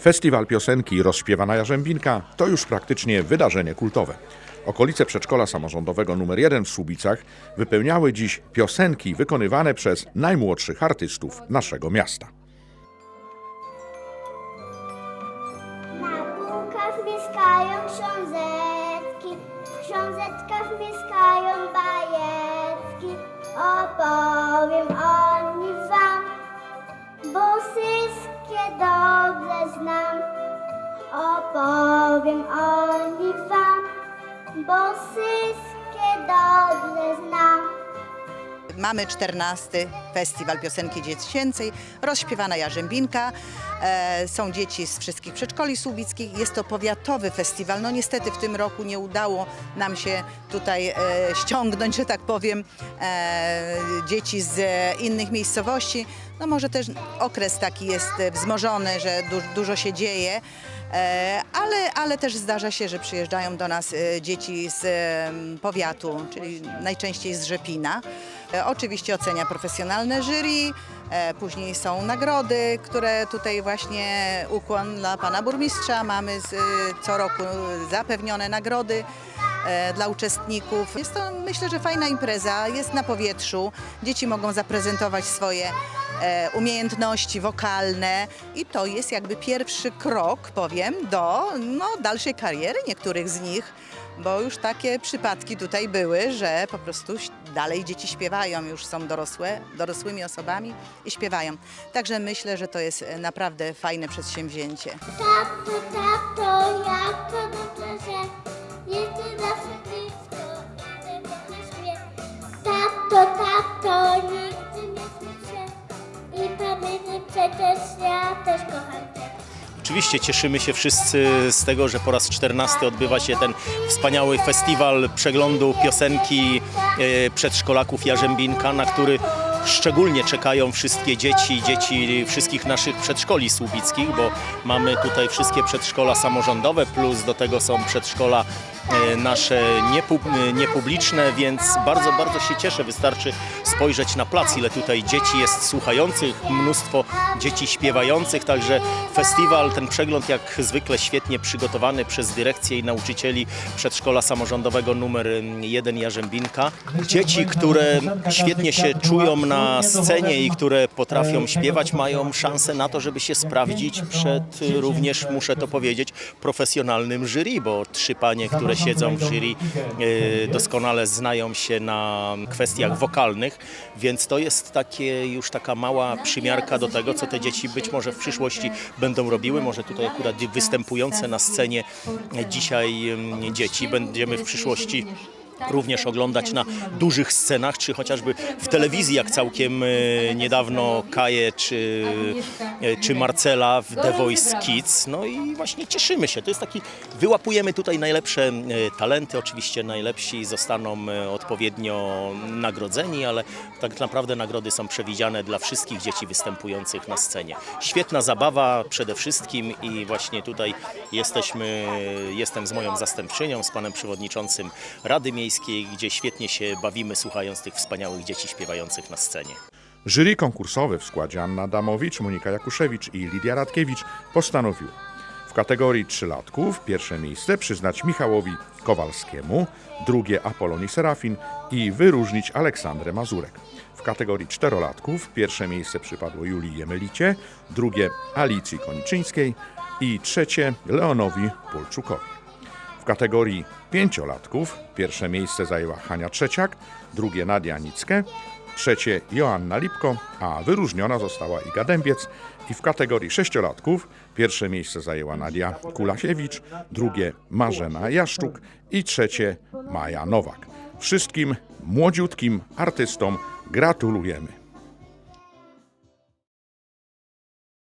Festiwal piosenki Rozśpiewana Jarzębinka to już praktycznie wydarzenie kultowe. Okolice przedszkola samorządowego nr 1 w Słubicach wypełniały dziś piosenki wykonywane przez najmłodszych artystów naszego miasta. Na półkach mieszkają książeczki, w książeczkach mieszkają bajeczki. Opowiem Opowiem o nich wam, bo wszystkie dobrze znam. Mamy 14 Festiwal Piosenki Dziecięcej, rozśpiewana Jarzębinka. E, są dzieci z wszystkich przedszkoli słubickich. Jest to powiatowy festiwal. No niestety w tym roku nie udało nam się tutaj e, ściągnąć, że tak powiem, e, dzieci z innych miejscowości. No może też okres taki jest e, wzmożony, że du dużo się dzieje. E, Ale, ale też zdarza się, że przyjeżdżają do nas e, dzieci z powiatu, czyli najczęściej z Rzepina. Oczywiście ocenia profesjonalne jury, później są nagrody, które tutaj właśnie ukłon dla pana burmistrza. Mamy z, co roku zapewnione nagrody dla uczestników. Jest to myślę, że fajna impreza, jest na powietrzu. Dzieci mogą zaprezentować swoje e, umiejętności wokalne i to jest jakby pierwszy krok, powiem, do no, dalszej kariery niektórych z nich, bo już takie przypadki tutaj były, że po prostu dalej dzieci śpiewają, już są dorosłe, dorosłymi osobami i śpiewają. Także myślę, że to jest e, naprawdę fajne przedsięwzięcie. Tato, tato, jak to przecież ja też kocham. Oczywiście cieszymy się wszyscy z tego, że po raz 14 odbywa się ten wspaniały festiwal przeglądu piosenki e, przedszkolaków Jarzębinka, na który szczególnie czekają wszystkie dzieci, dzieci wszystkich naszych przedszkoli słubickich, bo mamy tutaj wszystkie przedszkola samorządowe, plus do tego są przedszkola nasze e, niepubliczne, więc bardzo, bardzo się cieszę. Wystarczy spojrzeć na plac, ile tutaj dzieci jest słuchających, mnóstwo dzieci śpiewających, także festiwal, ten przegląd jak zwykle świetnie przygotowany przez dyrekcję i nauczycieli przedszkola samorządowego numer 1 Jarzębinka. Dzieci, które świetnie się czują na scenie i które potrafią śpiewać, mają szansę na to, żeby się sprawdzić przed również, muszę to powiedzieć, profesjonalnym jury, bo trzy panie, które siedzą w jury y, doskonale znają się na kwestiach wokalnych, więc to jest takie już taka mała przymiarka do tego, co te dzieci być może w przyszłości będą robiły. Może tutaj akurat występujące na scenie dzisiaj dzieci będziemy w przyszłości również oglądać na dużych scenach, czy chociażby w telewizji, jak całkiem e, niedawno Kaję czy, e, czy Marcela w The Voice Kids. No i właśnie cieszymy się. To jest taki, wyłapujemy tutaj najlepsze e, talenty. Oczywiście najlepsi zostaną odpowiednio nagrodzeni, ale tak naprawdę nagrody są przewidziane dla wszystkich dzieci występujących na scenie. Świetna zabawa przede wszystkim i właśnie tutaj jesteśmy, jestem z moją zastępczynią, z panem przewodniczącym Rady Miejskiej, gdzie świetnie się bawimy słuchając tych wspaniałych dzieci śpiewających na scenie. Jury konkursowe w składzie Anna Damowicz, Monika Jakuszewicz i Lidia Radkiewicz postanowiły w kategorii trzylatków pierwsze miejsce przyznać Michałowi Kowalskiemu, drugie Apolonii Serafin i wyróżnić Aleksandrę Mazurek. W kategorii czterolatków pierwsze miejsce przypadło Julii Jemelicie, drugie Alicji Koniczyńskiej i trzecie Leonowi Pulczukowi. Kategorii pięciolatków pierwsze miejsce zajęła Hania Trzeciak, drugie Nadia Nickę, trzecie Joanna Lipko, a wyróżniona została Iga Dębiec i w kategorii sześciolatków pierwsze miejsce zajęła Nadia Kulasiewicz, drugie Marzena Jaszczuk i trzecie Maja Nowak. Wszystkim młodziutkim artystom gratulujemy.